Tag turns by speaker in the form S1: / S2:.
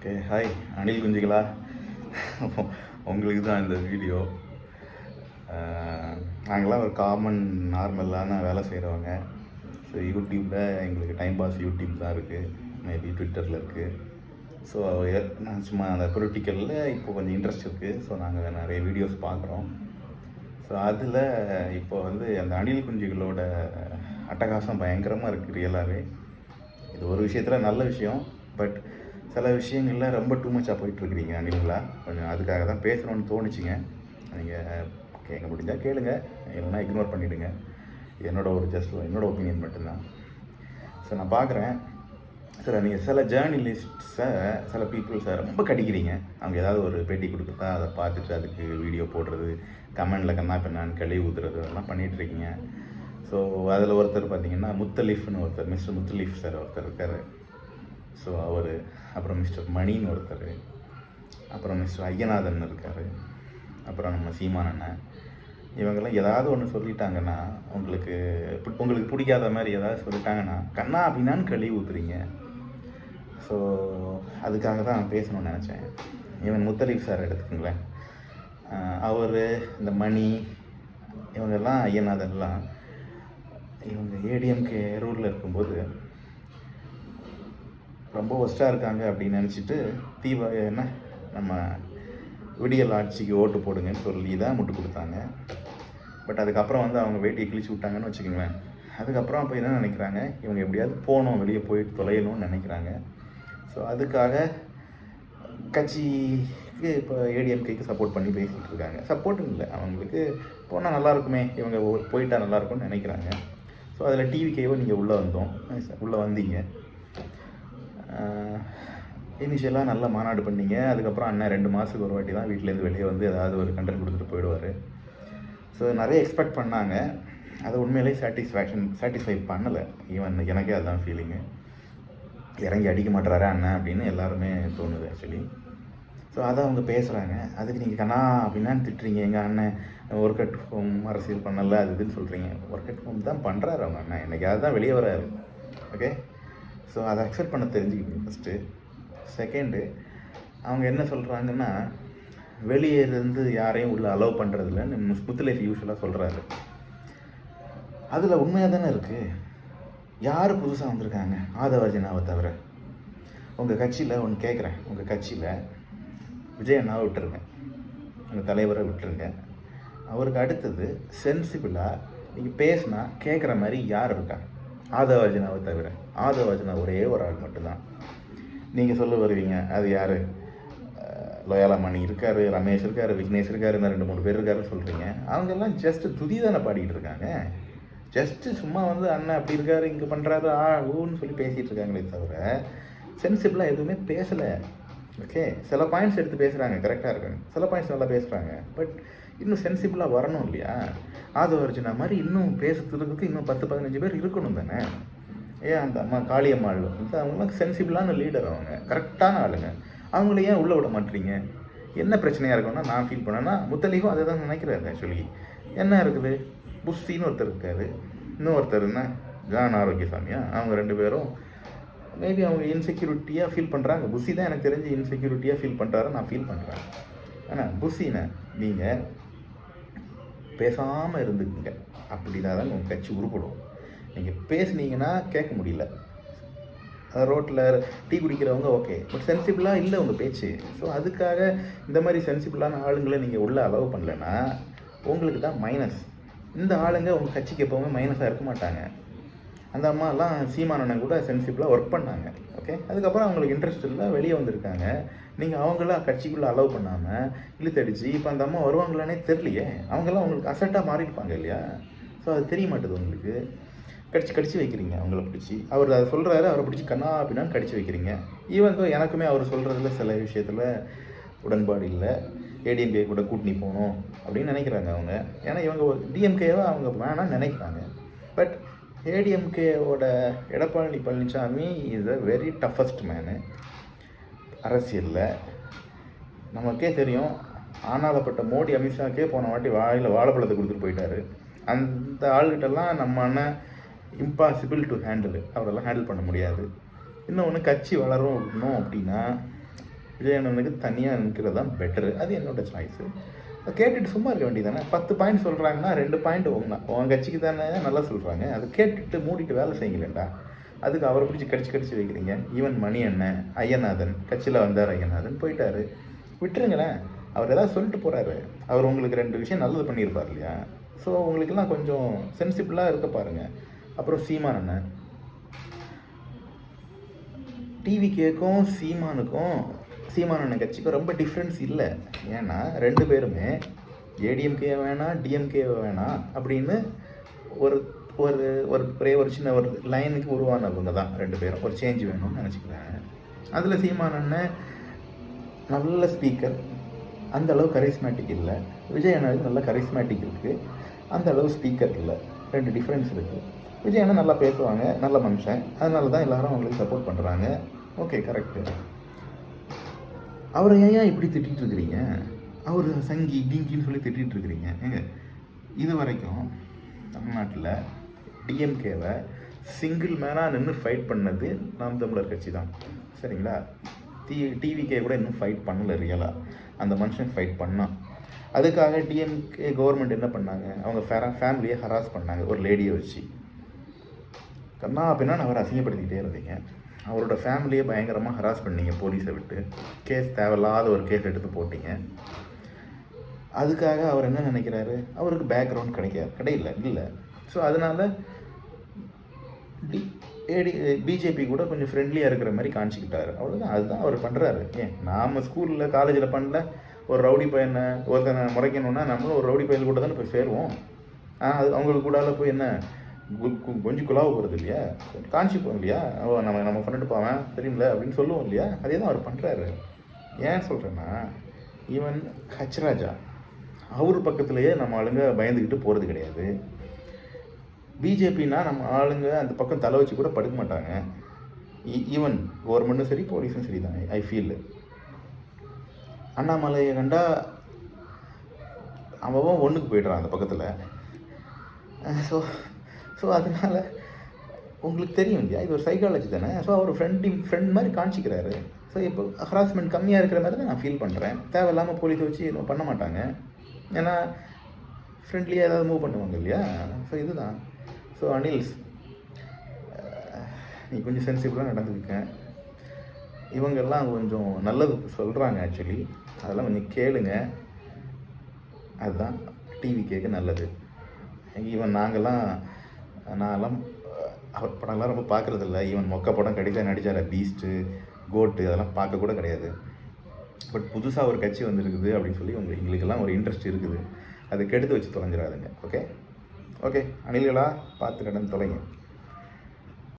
S1: Okay hi Anil குஞ்சுகளா? உங்களுக்கு தான் இந்த வீடியோ நாங்களாம் ஒரு காமன் நார்மலான வேலை செய்கிறவங்க ஸோ யூடியூப்பில் எங்களுக்கு டைம் பாஸ் யூடியூப் தான் இருக்குது மேபி ட்விட்டரில் இருக்குது ஸோ நான் சும்மா அந்த பொலிட்டிக்கலில் இப்போ கொஞ்சம் இன்ட்ரெஸ்ட் இருக்குது ஸோ நாங்கள் நிறைய வீடியோஸ் பார்க்குறோம். ஸோ அதில் இப்போ வந்து அந்த அணில் குஞ்சுகளோட அட்டகாசம் பயங்கரமாக இருக்குது ரியலாகவே இது ஒரு விஷயத்தில் நல்ல விஷயம். பட் சில விஷயங்களில் ரொம்ப டூ மச்சாக போயிட்டுருக்கிறீங்க அணில்களா கொஞ்சம் அதுக்காக தான் பேசணும்னு தோணுச்சுங்க. நீங்கள் கேட்க முடிஞ்சால் கேளுங்க. இல்லைன்னா இக்னோர் பண்ணிவிடுங்க என்னோடய ஒரு ஜஸ்ட் என்னோடய ஒப்பீனியன் மட்டும்தான். ஸோ நான் பார்க்குறேன் சார் நீங்கள் சில ஜேர்னலிஸ்ட்ஸை சில பீப்புள்ஸை ரொம்ப கடிக்கிறீங்க. அவங்க ஏதாவது ஒரு பேட்டி கொடுக்குறதா அதை பார்த்துட்டு அதுக்கு வீடியோ போடுறது கமெண்டில் கண்ணா பின்னான்னு கழுவி ஊற்றுறது அதெல்லாம் பண்ணிகிட்ருக்கீங்க ஸோ அதில் ஒருத்தர் பார்த்தீங்கன்னா முத்தலீஃப்னு ஒருத்தர் மிஸ்டர் முத்தலீஃப் சார் ஒருத்தர் இருக்கார். ஸோ அவர் அப்புறம் மிஸ்டர் மணின்னு ஒருத்தர் அப்புறம் மிஸ்டர் ஐயநாதன் இருக்கார் அப்புறம் நம்ம சீமான் அண்ணன். இவங்கெல்லாம் ஏதாவது ஒன்று சொல்லிட்டாங்கன்னா உங்களுக்கு உங்களுக்கு பிடிக்காத மாதிரி ஏதாவது சொல்லிட்டாங்கன்னா கண்ணா அப்படின்னான்னு கழுவி ஊற்றுறீங்க ஸோ அதுக்காக தான் பேசணும்னு நினச்சேன். இவன் முத்தலீஃப் சார் எடுத்துக்கோங்களேன். அவர் இந்த மணி இவங்கெல்லாம் ஐயநாதன்லாம் இவங்க ஏடிஎம்கே ரூலில் இருக்கும்போது ரொம்ப ஒஸ்ட்டாக இருக்காங்க அப்படின்னு நினச்சிட்டு தீவ என்ன நம்ம விடியல் ஆட்சிக்கு ஓட்டு போடுங்கன்னு சொல்லி தான் முட்டு கொடுத்தாங்க. பட் அதுக்கப்புறம் வந்து அவங்க வேட்டியை கிழிச்சு விட்டாங்கன்னு வச்சுக்கோங்களேன். அதுக்கப்புறம் அப்போ என்ன நினைக்கிறாங்க? இவங்க எப்படியாவது போகணும் வெளியே போயிட்டு தொலையணும்னு நினைக்கிறாங்க. ஸோ அதுக்காக கட்சிக்கு இப்போ ஏடிஎம்கேக்கு சப்போர்ட் பண்ணி பேசிகிட்டு இருக்காங்க. சப்போர்ட் இல்லை. அவங்களுக்கு போனால் நல்லா இருக்குமே. இவங்க போயிட்டால் நல்லாயிருக்கும்னு நினைக்கிறாங்க. ஸோ அதில் டிவிக்கேவோ நீங்கள் உள்ளே வந்தோம். உள்ளே வந்தீங்க. இனிஷியலாக நல்ல மாநாடு பண்ணீங்க. அதுக்கப்புறம் அண்ணன் ரெண்டு மாதத்துக்கு ஒரு வாட்டி தான் வீட்டிலேருந்து வெளியே வந்து ஏதாவது ஒரு கண்டென்ட் கொடுத்துட்டு போயிடுவார். ஸோ நிறைய எக்ஸ்பெக்ட் பண்ணாங்க. அது உண்மையிலேயே சாட்டிஸ்ஃபேக்ஷன் சாட்டிஸ்ஃபை பண்ணலை. ஈவன் எனக்கே அதுதான் ஃபீலிங்கு இறங்கி அடிக்க மாட்டுறாரு அண்ணன் அப்படின்னு எல்லாருமே தோணுது ஆக்சுவலி ஸோ அதை அவங்க பேசுகிறாங்க அதுக்கு நீங்கள் கண்ணா அப்படின்னா திட்டுறீங்க. எங்கள் அண்ணன் ஒர்க் அட் ஹோம் அரசியல் பண்ணலை அது இதுன்னு சொல்கிறீங்க ஒர்க் அட் ஹோம் தான் பண்ணுறாரு அவங்க அண்ணன். என்னைக்கு அதுதான் வெளியே வராரு ஓகே ஸோ அதை அக்செப்ட் பண்ண தெரிஞ்சுக்கிங்க ஃபஸ்ட்டு செகண்டு அவங்க என்ன சொல்கிறாங்கன்னா வெளியே இருந்து யாரையும் உள்ளே அலோவ் பண்ணுறதில்லன்னு முத்து லைஃப் யூஸ்வலாக சொல்கிறாரு அதில் உண்மையாக தானே இருக்குது யார் புதுசாக வந்திருக்காங்க? ஆதவர்ஜனாவை தவிர. உங்கள் கட்சியில் ஒன்று கேட்குறேன் உங்கள் கட்சியில் விஜய் அண்ணாவை விட்டுருங்க. உங்கள் தலைவரை விட்டுருங்க. அவருக்கு அடுத்தது சென்சிபிளாக நீங்கள் பேசினா கேட்குற மாதிரி யார் இருக்கா? ஆதவர்ஜனாவை தவிர ஆதவாஜினா ஒரே ஒரு ஆள் மட்டும்தான். நீங்கள் சொல்ல வருவீங்க அது யார்? லோயாலா மணி இருக்கார் ரமேஷ் இருக்கார் விக்னேஷ் இருக்கார் இன்னும் ரெண்டு மூணு பேர் இருக்காருன்னு சொல்கிறீங்க அவங்கெல்லாம் ஜஸ்ட்டு துதி தானே பாடிக்கிட்டு இருக்காங்க. ஜஸ்ட்டு சும்மா வந்து அண்ணன் அப்படி இருக்காரு இங்கே பண்ணுறாரு ஆ ஊன்னு சொல்லி பேசிகிட்டு இருக்காங்களே தவிர சென்சிபிளாக எதுவுமே பேசலை. ஓகே சில பாயிண்ட்ஸ் எடுத்து பேசுகிறாங்க கரெக்டாக இருக்காங்க சில பாயிண்ட்ஸ் நல்லா பேசுகிறாங்க பட் இன்னும் சென்சிபிளாக வரணும் இல்லையா? ஆதவர்ஜுனா மாதிரி இன்னும் பேசுறதுக்கு இன்னும் பத்து பதினஞ்சு பேர் இருக்கணும் தானே? ஏன் அந்த அம்மா காளியம்மாள் வந்து அவங்களாம் சென்சிபிளான லீடர் அவங்க. கரெக்டான ஆளுங்க. அவங்கள ஏன் உள்ளே விட மாட்டீங்க? என்ன பிரச்சனையாக இருக்கும்னா நான் ஃபீல் பண்ணேன்னா முத்தலீஃபும் அதை தான் நினைக்கிறாரு ஆக்சுவலி என்ன இருக்குது? புஸ்தின்னு ஒருத்தர் இருக்காரு. இன்னொருத்தர் என்ன? ஜான் ஆரோக்கியசாமியா? அவங்க ரெண்டு பேரும் மேபி அவங்க இன்செக்யூரிட்டியாக ஃபீல் பண்ணுறாங்க புஷி தான் எனக்கு தெரிஞ்சு இன்செக்யூரிட்டியாக ஃபீல் பண்ணுறாரு நான் ஃபீல் பண்ணுறேன் ஆனால் புஷின நீங்கள் பேசாமல் இருந்துக்குங்க. அப்படின்னா தான் உங்கள் கட்சி உருப்படும். நீங்கள் பேசுனீங்கன்னா கேட்க முடியல. ரோட்டில் டீ குடிக்கிறவங்க ஓகே. பட் சென்சிபிளாக இல்லை உங்கள் பேச்சு. ஸோ அதுக்காக இந்த மாதிரி சென்சிபிளான ஆளுங்களை நீங்கள் உள்ளே அலோவ் பண்ணலன்னா உங்களுக்கு தான் மைனஸ் இந்த ஆளுங்க உங்கள் கட்சிக்கு எப்போவுமே மைனஸாக இருக்க மாட்டாங்க. அந்த அம்மாலாம் சீமானனை கூட சென்சிபிளாக ஒர்க் பண்ணாங்க ஓகே அதுக்கப்புறம் அவங்களுக்கு இன்ட்ரெஸ்ட் இல்லை வெளியே வந்திருக்காங்க. நீங்கள் அவங்களாம் கட்சிக்குள்ளே அலோவ் பண்ணாமல் இழுத்தடிச்சு இப்போ அந்த அம்மா வருவாங்களானே தெரியலையே. அவங்களாம் அவங்களுக்கு அசட்டாக மாறியிருப்பாங்க இல்லையா? ஸோ அது தெரிய மாட்டுது உங்களுக்கு. கடிச்சு கடிச்சு வைக்கிறீங்க அவங்கள பிடிச்சி. அவர் அதை சொல்கிறாரு அவரை பிடிச்சி கண்ணா அப்படின்னா கடிச்சு வைக்கிறீங்க. ஈவன் தோ எனக்குமே அவர் சொல்கிறதுல சில விஷயத்தில் உடன்பாடு இல்லை. ஏடிஎம்கே கூட கூட்டணி போகணும் அப்படின்னு நினைக்கிறாங்க அவங்க. ஏன்னா இவங்க டிஎம்கேவை அவங்க வேணாம்னு நினைக்கிறாங்க. But ஏடிஎம்கேவோட Edappadi Palaniswami is a very toughest man அரசியலில். நமக்கே தெரியும் ஆனாதப்பட்ட மோடி அமித்ஷாக்கே போன வாட்டி வாயில் வாழைப்பழத்தை கொடுத்துட்டு போயிட்டாரு. அந்த ஆள்கிட்டலாம் நம்ம அண்ணன் இம்பாசிபிள் டு ஹேண்டில் அவரெல்லாம் ஹேண்டில் பண்ண முடியாது. இன்னொன்று கட்சி வளரும் அப்படின்னா விஜய் தனியாக நிற்கிறது தான் பெட்டரு அது என்னோட சாய்ஸு கேட்டுட்டு சும்மா இருக்க வேண்டியதானே பத்து பாயிண்ட் சொல்கிறாங்கன்னா ரெண்டு பாயிண்ட் உங்க உன் கட்சிக்கு தானே நல்லா சொல்கிறாங்க அது கேட்டுட்டு மூடிட்டு வேலை செய்யலண்டா அதுக்கு அவரை பிடிச்சி கடிச்சு கடிச்சு வைக்கிறீங்க. ஈவன் மணி அண்ணன் ஐயநாதன் கட்சியில் வந்தார் ஐயநாதன் போயிட்டார். விட்டுருங்களேன். அவர் ஏதாவது சொல்லிட்டு போகிறாரு அவர் உங்களுக்கு ரெண்டு விஷயம் நல்லது பண்ணியிருப்பார் இல்லையா? ஸோ உங்களுக்கெல்லாம் கொஞ்சம் சென்சிபிளாக இருக்க பாருங்கள் அப்புறம் சீமான் அண்ணன். டிவி கேக்கும் சீமானுக்கும் சீமான அண்ணன் கட்சிக்கும் ரொம்ப டிஃப்ரென்ஸ் இல்லை. ஏன்னா ரெண்டு பேருமே ஏடிஎம்கே வேணாம் டிஎம்கே வேணாம் அப்படின்னு ஒரு ஒரு ஒரு ஒரே ஒரு சின்ன ஒரு லைனுக்கு உருவானவங்க தான் ரெண்டு பேரும். ஒரு சேஞ்ச் வேணும்னு நினச்சிக்கிறேன். அதில் சீமான அண்ணன் நல்ல ஸ்பீக்கர் அந்த அளவு கரிஸ்மேட்டிக் இல்லை. விஜய் அண்ணாவுக்கு நல்ல கரிஸ்மேட்டிக் இருக்குது அந்த அளவு ஸ்பீக்கர் இல்லை. ரெண்டு டிஃப்ரென்ஸ் இருக்குது விஜய் அண்ணன் நல்லா பேசுவாங்க. நல்ல மனுஷன். அதனால தான் எல்லாரும் அவங்களுக்கு சப்போர்ட் பண்ணுறாங்க ஓகே கரெக்டு அவரை ஏன் இப்படி திட்டிகிட்டு இருக்கிறீங்க? அவர் சங்கி கிங்கின்னு சொல்லி திட்டிகிட்டு இருக்கிறீங்க. ஏங்க இது வரைக்கும் தமிழ்நாட்டில் டிஎம்கேவை சிங்கிள் மேனாக நின்று ஃபைட் பண்ணது நாம் தமிழர் கட்சி தான். சரிங்களா? டி டிவிகே கூட இன்னும் ஃபைட் பண்ணலை ரியலாக அந்த மனுஷன் ஃபைட் பண்ணான். அதுக்காக டிஎம்கே கவர்மெண்ட் என்ன பண்ணாங்க? அவங்க ஃபே ஃபேமிலியை ஹராஸ் பண்ணாங்க. ஒரு லேடியை வச்சு. கண்ணா அப்படின்னா அவர் அசிங்கப்படுத்திக்கிட்டே இருந்தீங்க. அவரோட ஃபேமிலியை பயங்கரமாக ஹராஸ் பண்ணீங்க போலீஸை விட்டு. கேஸ் தேவையில்லாத ஒரு கேஸ் எடுத்து போட்டீங்க. அதுக்காக அவர் என்ன நினைக்கிறாரு? அவருக்கு பேக்ரவுண்ட் கிடைக்காது கிடையில இல்லை. ஸோ அதனால் டி ஏடி பிஜேபி கூட கொஞ்சம் ஃப்ரெண்ட்லியாக இருக்கிற மாதிரி காமிச்சிக்கிட்டாரு. அவ்வளோதான் அதுதான் அவர் பண்ணுறாரு ஏன்? நாம் ஸ்கூலில் காலேஜில் பண்ணல. ஒரு ரவுடி பையனை ஒருத்தனை முறைக்கணுன்னா நம்மளும் ஒரு ரவுடி பையன் கூட தானே போய் சேருவோம். அது அவங்களுக்கு கூடால போய் என்ன கொஞ்சம் குழாவை போகிறது இல்லையா? காமிச்சிப்போம் இல்லையா? ஓ நம்ம நம்ம ஃப்ரெண்டு போவேன் தெரியும்ல அப்படின்னு சொல்லுவோம் இல்லையா? அதே தான் அவர் பண்ணுறாரு ஏன் சொல்கிறேன்னா ஈவன் ஹச்ராஜா அவர் பக்கத்துலேயே நம்ம ஆளுங்க பயந்துக்கிட்டு போகிறது கிடையாது. பிஜேபின்னா நம்ம ஆளுங்க அந்த பக்கம் தலை வச்சு கூட படுக்க மாட்டாங்க. ஈவன் கவர்மெண்ட்டும் சரி போலீஸும் சரி தான் ஐ ஃபீல் அண்ணாமலையை கண்டா அவன் ஒன்றுக்கு போயிடுறான் அந்த பக்கத்தில். ஸோ ஸோ அதனால் உங்களுக்கு தெரியும் இல்லையா? இது ஒரு சைக்காலஜி தானே? ஸோ அவர் ஃப்ரெண்டு ஃப்ரெண்ட் மாதிரி காமிச்சிக்கிறாரு. ஸோ இப்போ ஹராஸ்மெண்ட் கம்மியாக இருக்கிற மாதிரி தான் நான் ஃபீல் பண்ணுறேன் தேவையில்லாமல் போலீஸை வச்சு எதுவும் பண்ண மாட்டாங்க. ஏன்னா ஃப்ரெண்ட்லியாக ஏதாவது மூவ் பண்ணுவாங்க இல்லையா? ஸோ இதுதான். ஸோ அனில்ஸ் நீ கொஞ்சம் சென்சிபிளாக நடந்துருக்கேன் இவங்கெல்லாம் கொஞ்சம் நல்லது சொல்கிறாங்க ஆக்சுவலி அதெல்லாம் கொஞ்சம் கேளுங்க. அதுதான் டிவி கேட்க நல்லது. ஈவன் நாங்கள்லாம் நான்லாம் அவர் படம்லாம் ரொம்ப பார்க்குறதில்ல. ஈவன் மொக்க படம் கடிதா நடித்தார் பீஸ்ட்டு கோட்டு அதெல்லாம் பார்க்க கூட கிடையாது. பட் புதுசாக ஒரு கட்சி வந்திருக்குது அப்படின்னு சொல்லி உங்களுக்கு எங்களுக்கெல்லாம் ஒரு இன்ட்ரெஸ்ட் இருக்குது. அது கெடுத்து வச்சு தொலைஞ்சிடாதுங்க. ஓகே ஓகே அணில்களா பார்த்து கடந்து தொலைங்க